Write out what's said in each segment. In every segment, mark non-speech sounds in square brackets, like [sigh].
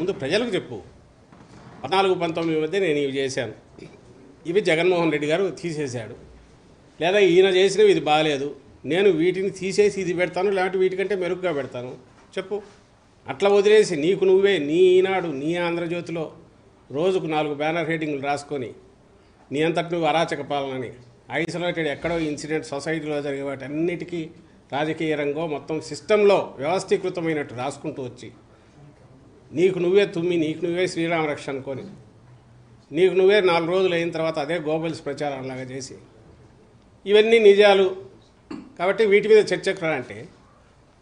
ముందు ప్రజలకు చెప్పు. పద్నాలుగు పంతొమ్మిది మధ్య నేను ఇవి చేశాను. ఇవి జగన్మోహన్ రెడ్డి గారు తీసేశాడు. లేదా ఈయన చేసినవి ఇది బాగాలేదు నేను వీటిని తీసేసి ఇది పెడతాను లేకపోతే వీటికంటే మెరుగ్గా పెడతాను. చెప్పు. అట్లా వదిలేసి నీకు నువ్వే నీ ఈనాడు నీ ఆంధ్రజ్యోతిలో రోజుకు నాలుగు బ్యానర్ హెడ్డింగ్లు రాసుకొని నీ అంతటి నువ్వు అరాచక పాలనని ఐసోలేటెడ్ ఎక్కడో ఇన్సిడెంట్ సొసైటీలో జరిగే వాటి అన్నిటికీ రాజకీయ రంగం మొత్తం సిస్టంలో వ్యవస్థీకృతమైనట్టు రాసుకుంటూ వచ్చి నీకు నువ్వే తుమ్మి నీకు నువ్వే శ్రీరామ రక్ష అనుకొని నీకు నువ్వే నాలుగు రోజులు అయిన తర్వాత అదే గోబల్స్ ప్రచారంలాగా చేసి ఇవన్నీ నిజాలు. కాబట్టి వీటి మీద చర్చకు రా అంటే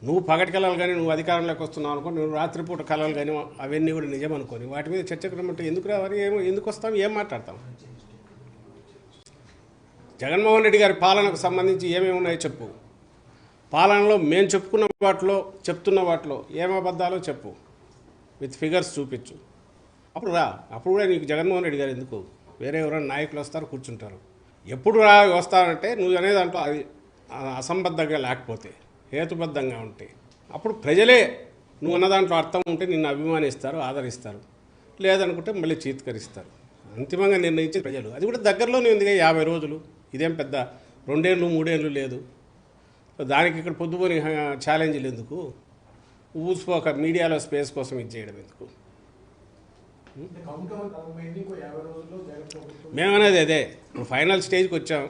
నువ్వు పగటి కళలు కానీ నువ్వు అధికారంలోకి వస్తున్నావు అనుకో నువ్వు రాత్రిపూట కళలు కానీ అవన్నీ కూడా నిజం అనుకోని వాటి మీద చర్చకు రమ్మంటే ఎందుకు రావాలి ఏమో ఎందుకు వస్తాం ఏం మాట్లాడతాం? జగన్మోహన్ రెడ్డి గారి పాలనకు సంబంధించి ఏమేమి ఉన్నాయో చెప్పు. పాలనలో మేము చెప్పుకున్న వాటిలో చెప్తున్న వాటిలో ఏం అబద్ధాలో చెప్పు. విత్ ఫిగర్స్ చూపించు. అప్పుడు రా అప్పుడు కూడా నీకు జగన్మోహన్ రెడ్డి గారు ఎందుకు? వేరే ఎవరైనా నాయకులు వస్తారు కూర్చుంటారు. ఎప్పుడు రా వస్తారంటే నువ్వు అనే దాంట్లో అది అసంబద్ధంగా లేకపోతే హేతుబద్ధంగా ఉంటే. అప్పుడు ప్రజలే నువ్వు అన్న దాంట్లో అర్థం ఉంటే నిన్ను అభిమానిస్తారు ఆదరిస్తారు. లేదనుకుంటే మళ్ళీ చీత్కరిస్తారు. అంతిమంగా నిర్ణయించే ప్రజలు. అది కూడా దగ్గరలోనే ఉందిగా యాభై రోజులు. ఇదేం పెద్ద రెండేళ్ళు మూడేళ్ళు లేదు. దానికి ఇక్కడ పొద్దుపోని ఛాలెంజ్లు ఎందుకు? ఊసిపోక మీడియాలో స్పేస్ కోసం ఇది చేయడం ఎందుకు? మేమనేది అదే ఇప్పుడు ఫైనల్ స్టేజ్కి వచ్చాం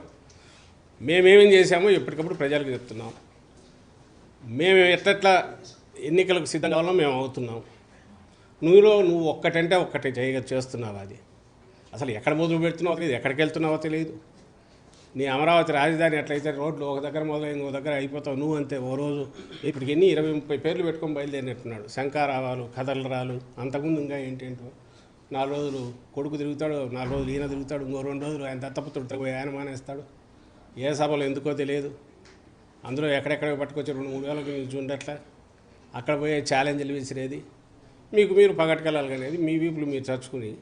మేమేమేం చేశామో ఎప్పటికప్పుడు ప్రజలకు చెప్తున్నాం. మేము ఎట్లట్లా ఎన్నికలకు సిద్ధం కావాలో మేము అవుతున్నాం. నువ్వులో నువ్వు ఒక్కటంటే ఒక్కటే చేయ చేస్తున్నావు అది? అసలు ఎక్కడ మొదలు పెడుతున్నావో తెలియదు ఎక్కడికి వెళ్తున్నావో తెలియదు. నీ అమరావతి రాజధాని ఎట్లయితే రోడ్లు ఒక దగ్గర మొదలై ఇంకో దగ్గర అయిపోతావు నువ్వు అంతే ఓ రోజు. ఇప్పటికి ఎన్ని ఇరవై ముప్పై పేర్లు పెట్టుకొని బయలుదేరినట్టున్నాడు. శంకారావాలు కథలరాలు అంతకుముందు ఇంకా ఏంటేంటో. నాలుగు రోజులు కొడుకు తిరుగుతాడు నాలుగు రోజులు ఈయన తిరుగుతాడు ఇంకో రెండు రోజులు ఆయన దత్తపుత్రుడు పోయి ఆయన మానేస్తాడు. ఏ సభలో ఎందుకో తెలియదు. అందులో ఎక్కడెక్కడ పట్టుకొచ్చి రెండు మూడు వేలకు మీరు చూడట్లా అక్కడ పోయే ఛాలెంజ్లు విసిరేది. మీకు మీరు పగట్కెళ్ళాలి అనేది మీ వీపులు మీరు చచ్చుకుని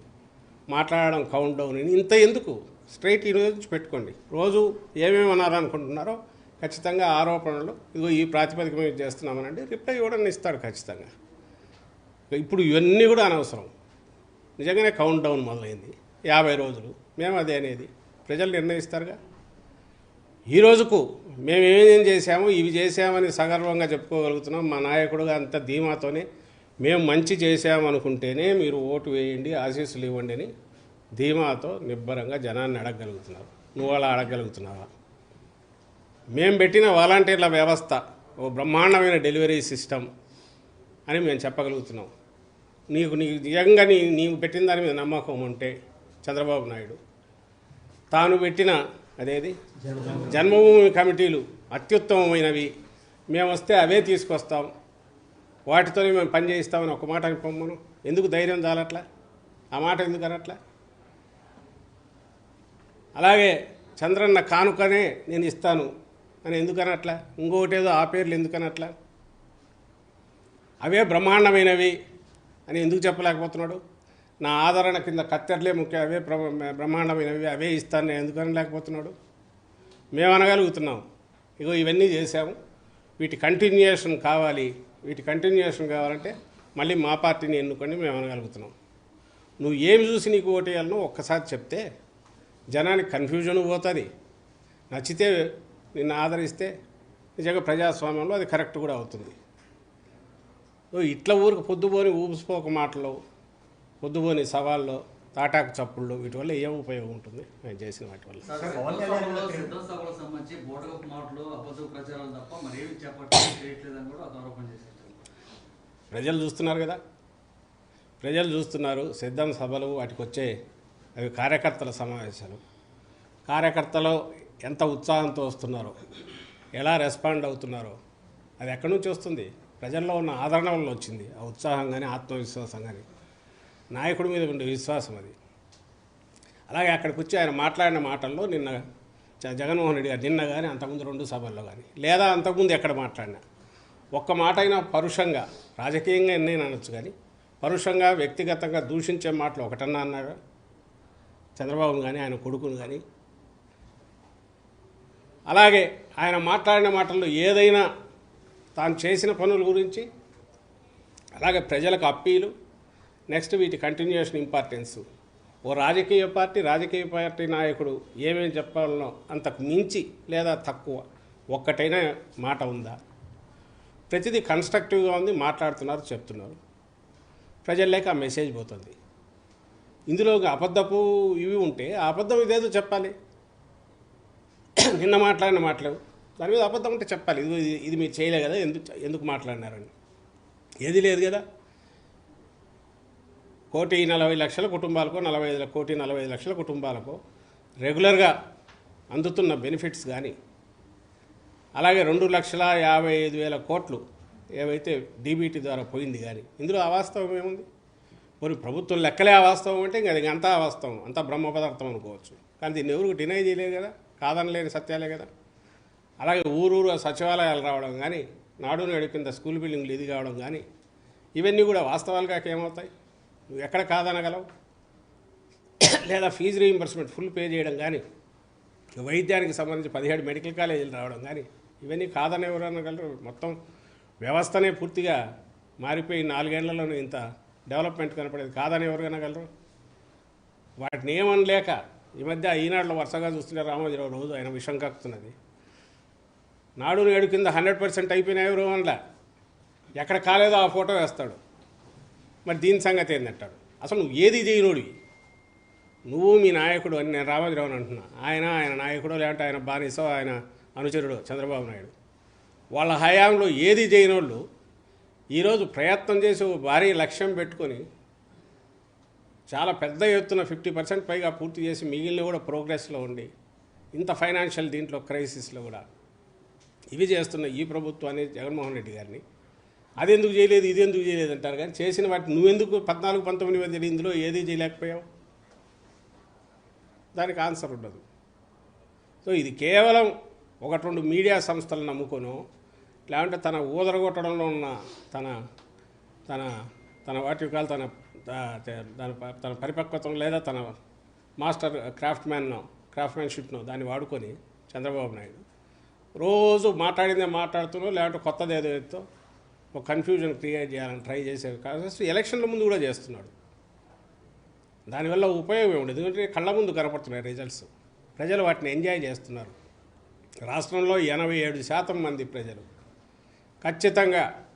మాట్లాడడం కౌంట్ డౌన్ అని ఇంత ఎందుకు? స్ట్రైట్ ఈ రోజు నుంచి పెట్టుకోండి. రోజు ఏమేమి అన్నారనుకుంటున్నారో ఖచ్చితంగా ఆరోపణలు ఇదిగో ఈ ప్రాతిపదిక మేము చేస్తున్నామనండి రిప్లై ఇవ్వడం ఇస్తాడు ఖచ్చితంగా. ఇప్పుడు ఇవన్నీ కూడా అనవసరం. నిజంగానే కౌంట్ డౌన్ మొదలైంది. యాభై రోజులు మేము అదే అనేది. ప్రజలు నిర్ణయిస్తారుగా? ఈ రోజుకు మేము ఏమేం చేశాము ఇవి చేశామని సగర్వంగా చెప్పుకోగలుగుతున్నాం. మా నాయకుడుగా అంత ధీమాతోనే మేము మంచి చేశామనుకుంటేనే మీరు ఓటు వేయండి ఆశీస్సులు ఇవ్వండి అని ధీమాతో నిబ్బరంగా జనాన్ని అడగగలుగుతున్నారు. నువ్వు అలా అడగగలుగుతున్నావా? మేము పెట్టిన వాలంటీర్ల వ్యవస్థ ఓ బ్రహ్మాండమైన డెలివరీ సిస్టమ్ అని మేము చెప్పగలుగుతున్నాం. నీకు నీకు నిజంగా నీ నీవు పెట్టిన దాని మీద నమ్మకం ఉంటే చంద్రబాబు నాయుడు తాను పెట్టిన అదేది? జన్మభూమి కమిటీలు అత్యుత్తమమైనవి. మేము వస్తే అవే తీసుకొస్తాం. వాటితోనే మేము పని చేయిస్తామని ఒక మాట అని పొమ్మను. ఎందుకు ధైర్యం చాలట్లా? ఆ మాట ఎందుకు అనట్లా? అలాగే చంద్రన్న కానుకనే నేను ఇస్తాను. అని ఎందుకనట్లా? ఇంకొకటేదో ఆ పేర్లు ఎందుకనట్లా? అవే బ్రహ్మాండమైనవి అని ఎందుకు చెప్పలేకపోతున్నాడు? నా ఆదరణ కింద కత్తెరలే ముఖ్య. అవే బ్రహ్మాండమైనవి అవే ఇస్తాను నేను ఎందుకు మేము అనగలుగుతున్నాం ఇగో ఇవన్నీ చేశాము. వీటి కంటిన్యూయేషన్ కావాలి. వీటి కంటిన్యూయేషన్ కావాలంటే మళ్ళీ మా పార్టీని ఎన్నుకొని మేము అనగలుగుతున్నాం నువ్వు ఏమి చూసి నీకు ఓటేయాలనో ఒక్కసారి చెప్తే జనానికి కన్ఫ్యూజన్ పోతుంది. నచ్చితే నిన్ను ఆదరిస్తే నిజంగా ప్రజాస్వామ్యంలో అది కరెక్ట్ కూడా అవుతుంది. ఇట్లా ఊరికి పొద్దుపోని ఊపిసిపోక మాటలు పొద్దుపోని సవాళ్ళు తాటాకు చప్పుళ్ళు వీటి వల్ల ఏం ఉపయోగం ఉంటుంది? ఆయన చేసిన వాటి వల్ల. ప్రజలు చూస్తున్నారు కదా. ప్రజలు చూస్తున్నారు సిద్ధం సభలు వాటికి వచ్చే అవి కార్యకర్తల సమావేశాలు. కార్యకర్తలు ఎంత ఉత్సాహంతో వస్తున్నారో ఎలా రెస్పాండ్ అవుతున్నారో అది ఎక్కడి నుంచి వస్తుంది? ప్రజల్లో ఉన్న ఆదరణ వల్ల వచ్చింది. ఆ ఉత్సాహం కానీ ఆత్మవిశ్వాసం కానీ నాయకుడి మీద ఉండే విశ్వాసం అది. అలాగే అక్కడికి వచ్చి ఆయన మాట్లాడిన మాటల్లో నిన్న జ- జగన్మోహన్ రెడ్డి గారు నిన్న కానీ అంతకుముందు రెండు సభల్లో కానీ లేదా అంతకుముందు ఎక్కడ మాట్లాడినా ఒక్క మాట అయినా పరుషంగా రాజకీయంగా ఎన్నైనా అనొచ్చు కానీ పరుషంగా వ్యక్తిగతంగా దూషించే మాటలు ఒకటన్నా అన్నాడు చంద్రబాబును కానీ ఆయన కొడుకును కానీ అలాగే ఆయన మాట్లాడిన మాటల్లో ఏదైనా తాను చేసిన పనుల గురించి అలాగే ప్రజలకు అప్పీలు నెక్స్ట్ వీటి కంటిన్యూషన్ ఇంపార్టెన్స్ ఓ రాజకీయ పార్టీ రాజకీయ పార్టీ నాయకుడు ఏమేమి చెప్పాలనో అంతకు మించి లేదా తక్కువ ఒక్కటైనా మాట ఉందా? ప్రతిదీ కన్స్ట్రక్టివ్గా ఉంది మాట్లాడుతున్నారు చెప్తున్నారు. ప్రజల్లోకి ఆ మెసేజ్ పోతుంది. ఇందులో ఒక అబద్ధపు ఇవి ఉంటే ఆ అబద్ధం ఇదేదో చెప్పాలి. నిన్న మాట్లాడిన మాటలు. దాని మీద అబద్ధం ఉంటే చెప్పాలి. ఇది ఇది- ఇది మీరు చేయలే కదా ఎందుకు ఎందుకు మాట్లాడినారని. ఏది లేదు కదా. కోటి నలభై లక్షల కుటుంబాలకు నలభై ఐదు కోటి నలభై ఐదు లక్షల కుటుంబాలకో రెగ్యులర్గా అందుతున్న బెనిఫిట్స్ కానీ అలాగే రెండు లక్షల యాభై ఐదు వేల కోట్లు ఏవైతే డీబీటీ ద్వారా పోయింది కానీ ఇందులో అవాస్తవం ఏముంది? మరి ప్రభుత్వం లెక్కలే అవాస్తవం అంటే ఇంకా అది అంతా అవాస్తవం అంతా బ్రహ్మ పదార్థం అనుకోవచ్చు. కానీ దీన్ని ఎవరు డినై చేయలేదు కదా? కాదనలేని సత్యాలే కదా? అలాగే ఊరూరు సచివాలయాలు రావడం కానీ నాడు నేడు కింద స్కూల్ బిల్డింగ్లు ఇది కావడం కానీ ఇవన్నీ కూడా వాస్తవాలుగా ఏమవుతాయి? నువ్వు ఎక్కడ కాదనగలవు? లేదా ఫీజు రీయింబర్స్మెంట్ ఫుల్ పే చేయడం కానీ వైద్యానికి సంబంధించి పదిహేడు మెడికల్ కాలేజీలు రావడం కానీ ఇవన్నీ కాదని ఎవరన్నా మొత్తం వ్యవస్థనే పూర్తిగా మారిపోయి నాలుగేళ్ళలోనే ఇంత డెవలప్మెంట్ కనపడేది కాదని ఎవరు అనగలరు వాటిని ఏమనలేక ఈ మధ్య ఈనాడులో వరుసగా చూస్తుంటే రామోజీరావు రోజు ఆయన విషం కక్కుతున్నది. నాడు నేడు కింద హండ్రెడ్ పర్సెంట్ అయిపోయినాయి ఎవరు అనలే ఎక్కడ కాలేదో ఆ ఫోటో వేస్తాడు. మరి దీని సంగతి ఏందంటాడు? అసలు నువ్వు ఏది చేయనోడివి నువ్వు మీ నాయకుడు అని నేను రామోజీరావు అంటున్నా. ఆయన ఆయన నాయకుడు లేదంటే ఆయన బానిసో ఆయన అనుచరుడు చంద్రబాబు నాయుడు. వాళ్ళ హయాంలో ఏది చేయనోళ్ళు ఈరోజు ప్రయత్నం చేసి ఓ భారీ లక్ష్యం పెట్టుకొని చాలా పెద్ద ఎత్తున ఫిఫ్టీ పర్సెంట్ పైగా పూర్తి చేసి మిగిలిన కూడా ప్రోగ్రెస్లో ఉండి ఇంత ఫైనాన్షియల్ దీంట్లో క్రైసిస్లో కూడా ఇవి చేస్తున్న ఈ ప్రభుత్వాన్ని జగన్మోహన్ రెడ్డి గారిని. అది ఎందుకు చేయలేదు ఇది ఎందుకు చేయలేదు అంటారు కానీ చేసిన వాటిని నువ్వెందుకు పద్నాలుగు పంతొమ్మిది మధ్య ఇందులో ఏది చేయలేకపోయావు? దానికి ఆన్సర్ ఉండదు. సో ఇది కేవలం ఒకటి రెండు మీడియా సంస్థలను నమ్ముకొను లేదంటే తన ఊదరగొట్టడంలో ఉన్న తన తన తన వాటి కాదు తన తే- దాని తన పరిపక్వతం లేదా తన మాస్టర్ క్రాఫ్ట్ మ్యాన్ను క్రాఫ్ట్ మ్యాన్షిప్ను దాన్ని వాడుకొని చంద్రబాబు నాయుడు రోజు మాట్లాడిందే మాట్లాడుతూనో లేదంటే కొత్తది ఏదో ఏదో ఒక కన్ఫ్యూజన్ క్రియేట్ చేయాలని ట్రై చేసే కాదు ఎలక్షన్ల ముందు కూడా చేస్తున్నాడు. దానివల్ల ఉపయోగం ఏముంది ఎందుకంటే కళ్ళ ముందు కనపడుతున్నాయి రిజల్ట్స్. ప్రజలు వాటిని ఎంజాయ్ చేస్తున్నారు. రాష్ట్రంలో ఎనభై ఏడు శాతం మంది ప్రజలు ఖచ్చితంగా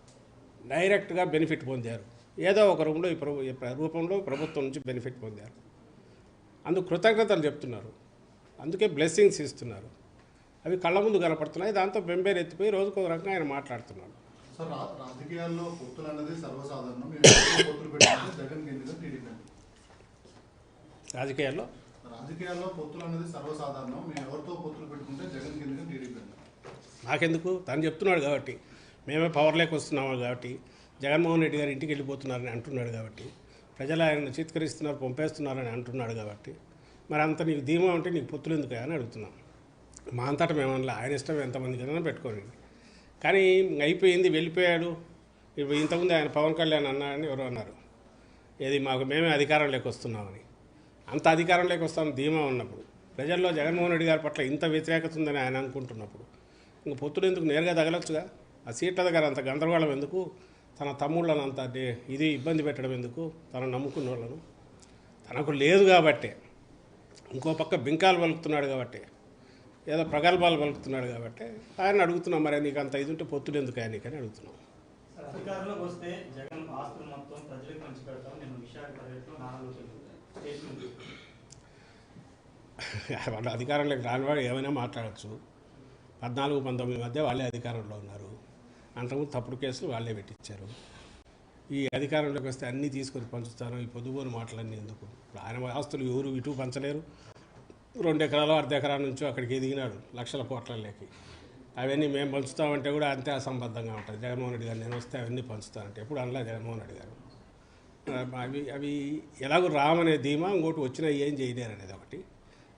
డైరెక్ట్గా బెనిఫిట్ పొందారు. ఏదో ఒక రూపంలో ఈ ప్రభు రూపంలో ప్రభుత్వం నుంచి బెనిఫిట్ పొందారు. అందుకు కృతజ్ఞతలు చెప్తున్నారు. అందుకే బ్లెస్సింగ్స్ ఇస్తున్నారు. అవి కళ్ళ ముందు కనపడుతున్నాయి. దాంతో బెంబేరు ఎత్తిపోయి రోజుకు ఒక రకంగా ఆయన మాట్లాడుతున్నాడు రాజకీయాల్లో పొత్తులు అన్నది సర్వసాధారణం. మీరు ఎవరితో పొత్తులు పెట్టుకుంటే జగన్ కిందగా టీడీపీ రాజకీయాల్లో? రాజకీయాల్లో పొత్తులు అన్నది సర్వసాధారణం. మేము ఎవరితో పొత్తులు పెట్టుకుంటే జగన్ కిందగా టీడీపీ నాకెందుకు? తను చెప్తున్నాడు కాబట్టి. మేమే పవర్లోకి వస్తున్నాము కాబట్టి జగన్మోహన్ రెడ్డి గారు ఇంటికి వెళ్ళిపోతున్నారని అంటున్నాడు కాబట్టి ప్రజలు ఆయన చిత్కరిస్తున్నారు పంపేస్తున్నారని అంటున్నాడు కాబట్టి మరి అంత నీకు ధీమా ఉంటే నీకు పొత్తులు ఎందుకు అని అడుగుతున్నాం. మా అంతటా మేమన్నా ఆయన ఇష్టం ఎంతమంది కన్నా పెట్టుకోండి. కానీ అయిపోయింది వెళ్ళిపోయాడు. ఇప్పుడు ఇంతకుముందు ఆయన పవన్ కళ్యాణ్ అన్నారని ఎవరు అన్నారు. ఏది మాకు మేమే అధికారంలోకి వస్తున్నామని. అంత అధికారంలోకి వస్తాం ధీమా ఉన్నప్పుడు. ప్రజల్లో జగన్మోహన్ రెడ్డి గారి పట్ల ఇంత వ్యతిరేకత ఉందని ఆయన అనుకుంటున్నప్పుడు. ఇంక పొత్తులు ఎందుకు నేరుగా తగలొచ్చుగా? ఆ సీట్ల దగ్గర అంత గందరగోళం ఎందుకు? తన తమ్ముళ్ళను అంత ఇది ఇబ్బంది పెట్టడం ఎందుకు? తను నమ్ముకున్న వాళ్ళను తనకు లేదు కాబట్టే. ఇంకో పక్క బింకాలు పలుకుతున్నాడు కాబట్టి. ఏదో ప్రగల్భాలు పలుకుతున్నాడు కాబట్టి. ఆయన అడుగుతున్నాం మరి నీకు అంత ఇది ఉంటే పొత్తులు ఎందుకు ఆయన నీకని అడుగుతున్నాం. అధికారంలోకి వస్తే జగన్ ఆస్తులు మొత్తం ప్రజలకు పంచి పెడతాం. నేను విశాఖ పర్యటనలో నాలుగు స్టేట్మెంట్ [laughs] వాళ్ళ అధికారంలోకి రానివాడు ఏమైనా మాట్లాడచ్చు. పద్నాలుగు పంతొమ్మిది మధ్య వాళ్ళే అధికారంలో ఉన్నారు. అంతకుముందు తప్పుడు కేసులు వాళ్ళే పెట్టించారు. ఈ అధికారంలోకి వస్తే అన్నీ తీసుకొని పంచుతారు. ఈ పొద్దుగోని మాటలన్నీ ఎందుకు? ఇప్పుడు ఆయన ఆస్తులు ఎవరు ఇటు పంచలేరు. రెండు ఎకరాలు అర్ధ ఎకరాల నుంచి అక్కడికి ఎదిగినాడు లక్షల కోట్లలోకి అవన్నీ మేము పంచుతామంటే కూడా అంతే అసంబద్ధంగా ఉంటుంది. జగన్మోహన్ రెడ్డి గారు నేను వస్తే అవన్నీ పంచుతానంటే ఎప్పుడు అనలే జగన్మోహన్ రెడ్డి గారు. అవి అవి ఎలాగో రామనే ధీమా ఇంకోటి వచ్చినా ఏం చేయలేరు అనేది ఒకటి.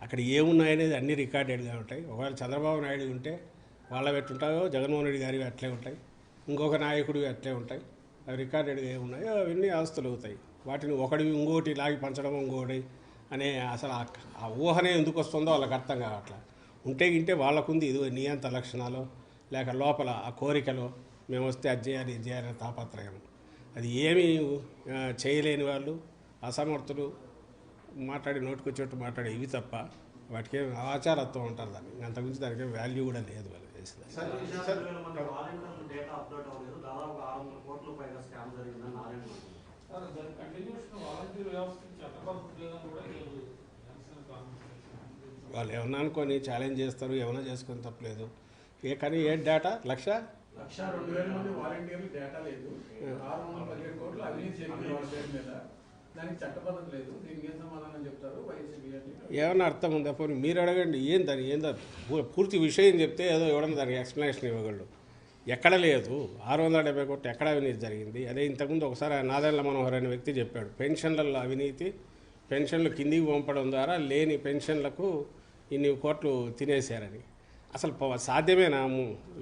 అక్కడ ఏమున్నాయనేది అన్నీ రికార్డెడ్గా ఉంటాయి. ఒకవేళ చంద్రబాబు నాయుడు ఉంటే వాళ్ళ పెట్టుంటాయో జగన్మోహన్ రెడ్డి గారివి అట్లే ఉంటాయి. ఇంకొక నాయకుడివి అట్లే ఉంటాయి. అవి రికార్డెడ్గా ఏమున్నాయో అవన్నీ ఆస్తులు అవుతాయి. వాటిని ఒకటివి ఇంకోటి లాగి పంచడం ఇంకోటి అనే అసలు ఆ- ఆ ఊహనే ఎందుకు వస్తుందో వాళ్ళకి అర్థం కావట్లా. ఉంటే గింటే వాళ్ళకుంది ఇది నియంత లక్షణాలు లేక లోపల ఆ కోరికలో మేము వస్తే అది చేయాలి ఇది చేయాలి తాపత్రయం. అది ఏమీ చేయలేని వాళ్ళు అసమర్థులు మాట్లాడి నోటుకొచ్చేట్టు మాట్లాడే ఇవి తప్ప వాటికి ఆచారత్వం ఉంటారు దాన్ని. అంతకుమించి దానికి వాల్యూ కూడా లేదు వాళ్ళు చేసేది. వాళ్ళు ఏమన్నా అనుకొని ఛాలెంజ్ చేస్తారు ఏమైనా చేసుకొని తప్పలేదు. ఏ కానీ ఏ డేటా లక్ష? లక్ష రెండు వేల మంది వాలంటీర్లు డేటా లేదు. ఆరు వందల పదిహేడు కోట్లు అవినీతి జరిగింది వాళ్ళ పేరు మీద. దానికి ఏమన్నా అర్థం ఉందా? పోనీ మీరు అడగండి. ఏం దాని ఏందా పూర్తి విషయం చెప్తే ఏదో ఎవడన్నా దానికి ఎక్స్ప్లెనేషన్ ఇవ్వగలడు. ఎక్కడ లేదు. ఆరు వందల డెబ్బై కోట్లు ఎక్కడ అవినీతి జరిగింది? అదే ఇంతకుముందు ఒకసారి ఆ మనోహర్ అనే వ్యక్తి చెప్పాడు. పెన్షన్లలో అవినీతి పెన్షన్లు కిందికి పంపడం ద్వారా లేని పెన్షన్లకు ఇన్ని కోట్లు తినేశారని. అసలు సాధ్యమేనా?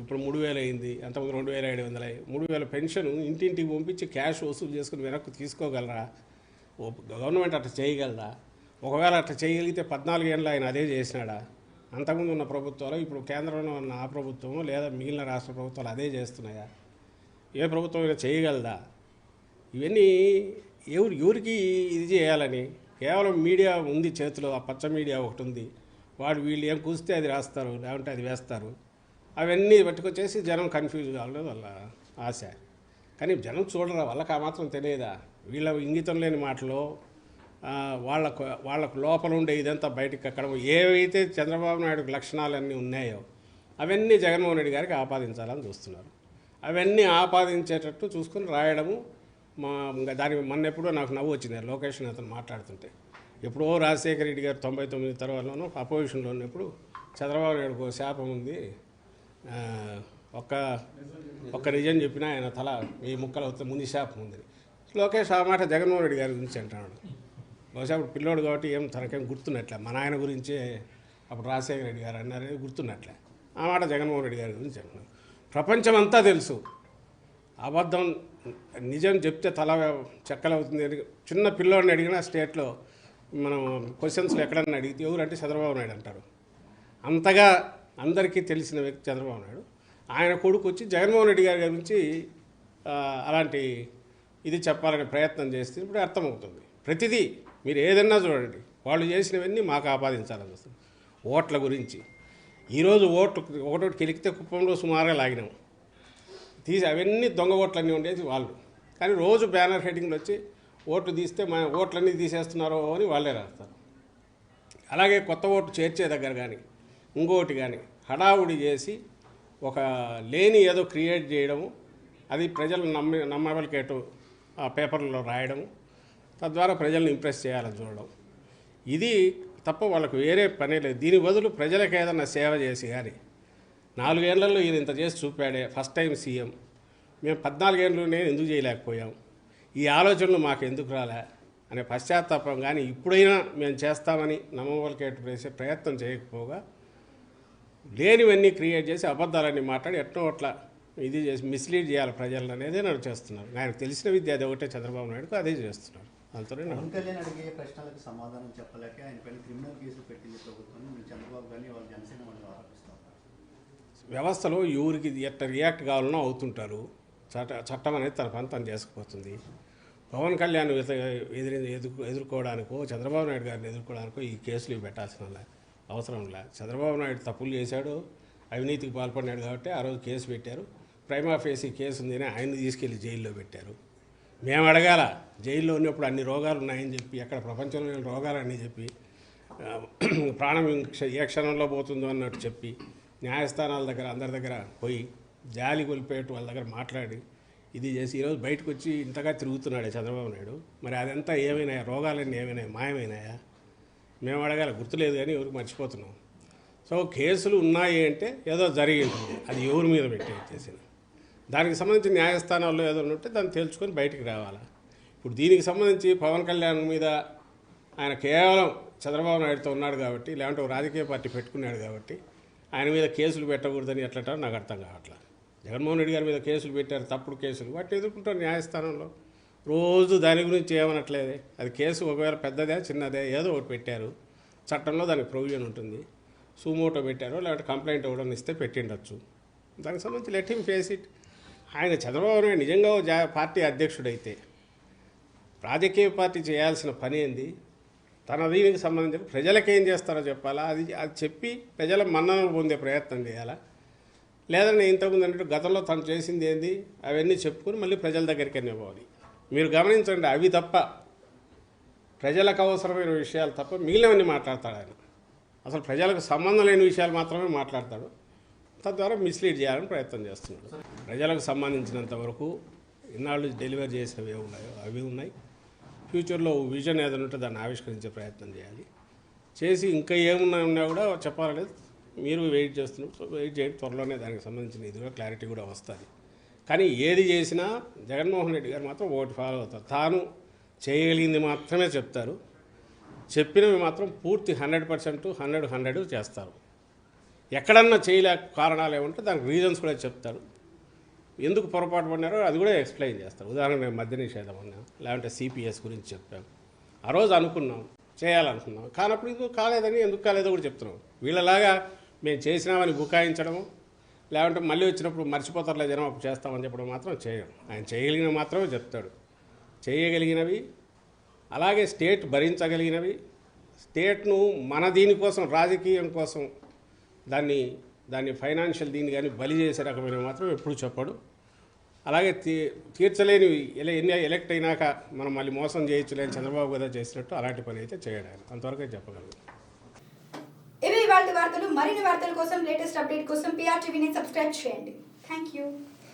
ఇప్పుడు మూడు వేలు అయింది అంతకుముందు రెండు వేల ఏడు వందలు అయ్యి మూడు వేల పెన్షన్ ఇంటింటికి పంపించి క్యాష్ వసూలు చేసుకుని వెనక్కి తీసుకోగలరా? గవర్నమెంట్ అట్లా చేయగలదా ఒకవేళ అట్లా చేయగలిగితే పద్నాలుగు ఏళ్ళు ఆయన అదే చేసినాడా? అంతకుముందు ఉన్న ప్రభుత్వాలు ఇప్పుడు కేంద్రంలో ఉన్న ఆ ప్రభుత్వము లేదా మిగిలిన రాష్ట్ర ప్రభుత్వాలు అదే చేస్తున్నాయా? ఏ ప్రభుత్వం అయినా చేయగలదా? ఇవన్నీ ఎవరు ఎవరికి ఇది చేయాలని? కేవలం మీడియా ఉంది చేతిలో ఆ పచ్చ మీడియా ఒకటి ఉంది. వాడు వీళ్ళు ఏం కూస్తే అది రాస్తారు లేకుంటే అది వేస్తారు. అవన్నీ పట్టుకొచ్చేసి జనం కన్ఫ్యూజ్ కావడం వాళ్ళ ఆశ. కానీ జనం చూడరా వాళ్ళకి ఆ మాత్రం తెలియదా? వీళ్ళ ఇంగితం లేని మాటలో వాళ్ళకు వాళ్ళకు లోపల ఉండే ఇదంతా బయటకు అక్కడ ఏవైతే చంద్రబాబు నాయుడు లక్షణాలన్నీ ఉన్నాయో అవన్నీ జగన్మోహన్ రెడ్డి గారికి ఆపాదించాలని చూస్తున్నారు. అవన్నీ ఆపాదించేటట్టు చూసుకొని రాయడము మా దాని మొన్న ఎప్పుడో నాకు నవ్వు వచ్చింది లోకేషన్ అతను మాట్లాడుతుంటే. ఎప్పుడో రాజశేఖర రెడ్డి గారు తొంభై తొమ్మిది తర్వాతలోనూ అపోజిషన్లో ఉన్నప్పుడు చంద్రబాబు నాయుడుకు శాపం ఉంది. ఒక్క ఒక్క నిజం చెప్పినా ఆయన తల ఈ ముక్కలు అవుతుంది ముందు షాప్ ఉంది లోకేష్ ఆ మాట జగన్మోహన్ రెడ్డి గారి గురించి అంటున్నాడు బహుశా అప్పుడు పిల్లోడు కాబట్టి ఏం తనకేం గుర్తున్నట్లే. మన ఆయన గురించే అప్పుడు రాజశేఖర రెడ్డి గారు అన్నారే గుర్తున్నట్లే. ఆ మాట జగన్మోహన్ రెడ్డి గారి గురించి అంటున్నాడు ప్రపంచం అంతా తెలుసు. అబద్ధం నిజం చెప్తే తల చెక్కలవుతుంది అని చిన్న పిల్లోడిని అడిగినా స్టేట్లో మనం క్వశ్చన్స్లో ఎక్కడన్నా అడిగితే ఎవరు అంటే చంద్రబాబు నాయుడు అంటారు. అంతగా అందరికీ తెలిసిన వ్యక్తి చంద్రబాబు నాయుడు. ఆయన కొడుకు వచ్చి జగన్మోహన్ రెడ్డి గారి గురించి అలాంటి ఇది చెప్పాలని ప్రయత్నం చేస్తే ఇప్పుడు అర్థమవుతుంది. ప్రతిదీ మీరు ఏదన్నా చూడండి. వాళ్ళు చేసినవన్నీ మాకు ఆపాదించాలని వస్తుంది. ఓట్ల గురించి. ఈరోజు ఓట్లు ఒకటోటి కెలికితే కుప్పంలో సుమారుగా లాగినాము తీసి అవన్నీ దొంగ ఓట్లన్నీ ఉండేది వాళ్ళు. కానీ రోజు బ్యానర్ హెడ్డింగ్లు వచ్చి ఓట్లు తీస్తే మా ఓట్లన్నీ తీసేస్తున్నారో అని వాళ్ళే రాస్తారు. అలాగే కొత్త ఓటు చేర్చే దగ్గర కానీ ఇంకోటి కానీ హడావుడి చేసి ఒక లేని ఏదో క్రియేట్ చేయడము అది ప్రజలు నమ్మి నమ్మబలికేటు ఆ పేపర్లలో రాయడము తద్వారా ప్రజలను ఇంప్రెస్ చేయాలని చూడడం. ఇది తప్ప వాళ్ళకు వేరే పని లేదు. దీని బదులు ప్రజలకు ఏదన్నా సేవ చేసి కానీ నాలుగేళ్ళలో ఈయన ఇంత చేసి చూపాడే ఫస్ట్ టైం సీఎం. మేము పద్నాలుగేళ్ళలోనే ఎందుకు చేయలేకపోయాం? ఈ ఆలోచనలు మాకు ఎందుకు రాలే? అనే పశ్చాత్తాపం కానీ ఇప్పుడైనా మేము చేస్తామని నమ్మవలికేటు వేసే ప్రయత్నం చేయకపోగా లేనివన్నీ క్రియేట్ చేసి అబద్ధాలన్నీ మాట్లాడి ఎట్టో అట్లా ఇది చేసి మిస్లీడ్ చేయాలి ప్రజలను అనేది నన్ను చేస్తున్నారు. ఆయనకు తెలిసిన విద్య అది ఒకటే చంద్రబాబు నాయుడుకు అదే చేస్తున్నారు. అంతనే నా- పవన్ కళ్యాణ్ అడిగే ప్రశ్నలకు సమాధానం చెప్పలేక ఆయన పైన క్రిమినల్ కేసులు పెట్టింది ప్రభుత్వం. చంద్రబాబు గారిని వాళ్ళ జనసేన వాళ్ళు వ్యవస్థలో ఎవరికి ఎట్ట రియాక్ట్ కావాలనో అవుతుంటారు. చట్ట చట్టం అనేది తన పని తను చేసుకుపోతుంది. పవన్ కళ్యాణ్ ఎదిరి ఎదుర్కో ఎదుర్కోవడానికో చంద్రబాబు నాయుడు గారిని ఎదుర్కోవడానికో ఈ కేసులు పెట్టాల్సిన అవసరం లే. చంద్రబాబు నాయుడు తప్పులు చేశాడు అవినీతికి పాల్పడినాడు కాబట్టి ఆ రోజు కేసు పెట్టారు. ప్రైమా ఫేసి కేసు ఉందని ఆయన్ని తీసుకెళ్ళి జైల్లో పెట్టారు. మేము అడగాల జైల్లో ఉన్నప్పుడు అన్ని రోగాలు ఉన్నాయని చెప్పి అక్కడ ప్రపంచంలో రోగాలని చెప్పి ప్రాణం ఏ క్షణంలో పోతుందో అన్నట్టు చెప్పి న్యాయస్థానాల దగ్గర అందరి దగ్గర పోయి జాలి కొలిపేట వాళ్ళ దగ్గర మాట్లాడి ఇది చేసి ఈరోజు బయటకు వచ్చి ఇంతగా తిరుగుతున్నాడే చంద్రబాబు నాయుడు. మరి అదంతా ఏమైనాయా? రోగాలన్నీ ఏమైనాయా? మాయమైనాయా? మేము అడగాలి గుర్తులేదు కానీ ఎవరికి మర్చిపోతున్నాం. సో కేసులు ఉన్నాయి అంటే ఏదో జరిగింది. అది ఎవరి మీద పెట్టి చేసిన దానికి సంబంధించి న్యాయస్థానాల్లో ఏదో ఉంటే దాన్ని తేల్చుకొని బయటికి రావాలా? ఇప్పుడు దీనికి సంబంధించి పవన్ కళ్యాణ్ మీద ఆయన కేవలం చంద్రబాబు నాయుడుతో ఉన్నాడు కాబట్టి లేదంటే ఒక రాజకీయ పార్టీ పెట్టుకున్నాడు కాబట్టి ఆయన మీద కేసులు పెట్టకూడదని ఎట్లంటారో నాకు అర్థం కావట్లేదు. జగన్మోహన్ రెడ్డి గారి మీద కేసులు పెట్టారు తప్పుడు కేసులు. వాటిని ఎదుర్కొంటారు న్యాయస్థానంలో. రోజు దాని గురించి ఏమనట్లేదే? అది కేసు ఒకవేళ పెద్దదే చిన్నదే ఏదో ఒకటి పెట్టారు. చట్టంలో దానికి ప్రొవిజన్ ఉంటుంది. సుమోటో పెట్టారు లేకపోతే కంప్లైంట్ ఇవ్వడం ఇస్తే పెట్టిండొచ్చు. దానికి సంబంధించి లెట్ హిమ్ ఫేస్ ఇట్. ఆయన చంద్రబాబు నాయుడు నిజంగా జా- పార్టీ అధ్యక్షుడైతే రాజకీయ పార్టీ చేయాల్సిన పని ఏంది? తన దీనికి సంబంధించి ప్రజలకేం చేస్తారో చెప్పాలా? అది అది చెప్పి ప్రజల మన్ననలు పొందే ప్రయత్నం చేయాలా? లేదంటే ఇంతకుముందు అన్నట్టు గతంలో తను చేసింది ఏంది? అవన్నీ చెప్పుకొని మళ్ళీ ప్రజల దగ్గరికి పోవాలి. మీరు గమనించండి అవి తప్ప ప్రజలకు అవసరమైన విషయాలు తప్ప మిగిలినవన్నీ మాట్లాడతాడు ఆయన. అసలు ప్రజలకు సంబంధం లేని విషయాలు మాత్రమే మాట్లాడతాడు. తద్వారా మిస్లీడ్ చేయాలని ప్రయత్నం చేస్తున్నాడు. ప్రజలకు సంబంధించినంత వరకు ఇన్నాళ్ళు డెలివరీ చేసినవి ఉన్నాయో అవి ఉన్నాయి. ఫ్యూచర్లో విజన్ ఏదైనా ఉంటే దాన్ని ఆవిష్కరించే ప్రయత్నం చేయాలి. చేసి ఇంకా ఏమున్నా ఉన్నా కూడా చెప్పాలనేది మీరు వెయిట్ చేస్తున్నారు వెయిట్ చేయండి త్వరలోనే దానికి సంబంధించిన ఇది కూడా క్లారిటీ కూడా వస్తుంది. కానీ ఏది చేసినా జగన్మోహన్ రెడ్డి గారు మాత్రం ఓటు ఫాలో అవుతారు. తాను చేయగలిగింది మాత్రమే చెప్తారు. చెప్పినవి మాత్రం పూర్తి హండ్రెడ్ పర్సెంట్ హండ్రెడ్ హండ్రెడ్ చేస్తారు. ఎక్కడన్నా చేయలేక కారణాలు ఏమంటే దానికి రీజన్స్ కూడా చెప్తారు. ఎందుకు పొరపాటు పడినారో అది కూడా ఎక్స్ప్లెయిన్ చేస్తారు. ఉదాహరణకు మద్య నిషేధం అన్నాం లేదంటే సిపిఎస్ గురించి చెప్పాం ఆ రోజు అనుకున్నాం చేయాలనుకున్నాం. కానప్పుడు ఇది కాలేదని ఎందుకు కాలేదో కూడా చెప్తున్నాం. వీళ్ళలాగా మేము చేసినామని బుకాయించడము లేదంటే మళ్ళీ వచ్చినప్పుడు మర్చిపోతారులే జనం అప్పుడు చేస్తామని చెప్పడం మాత్రం చేయం. ఆయన చేయగలిగినవి మాత్రమే చెప్తాడు. చేయగలిగినవి అలాగే స్టేట్ భరించగలిగినవి. స్టేట్ను మన దీనికోసం రాజకీయం కోసం దాన్ని దాన్ని ఫైనాన్షియల్ దీన్ని కానీ బలి చేసే రకమైన మాత్రం ఎప్పుడు చెప్పడు. అలాగే తీ తీర్చలేనివి ఎల ఎన్ని ఎలక్ట్ అయినాక మనం మళ్ళీ మోసం చేయొచ్చులేని చంద్రబాబు గారు చేసినట్టు అలాంటి పని అయితే చేయడానికి అంతవరకు చెప్పగలను. వార్తలు మరిన్ని వార్తల కోసం లేటెస్ట్ అప్డేట్ కోసం పిఆర్ టీవీని సబ్స్క్రైబ్ చేయండి. Thank you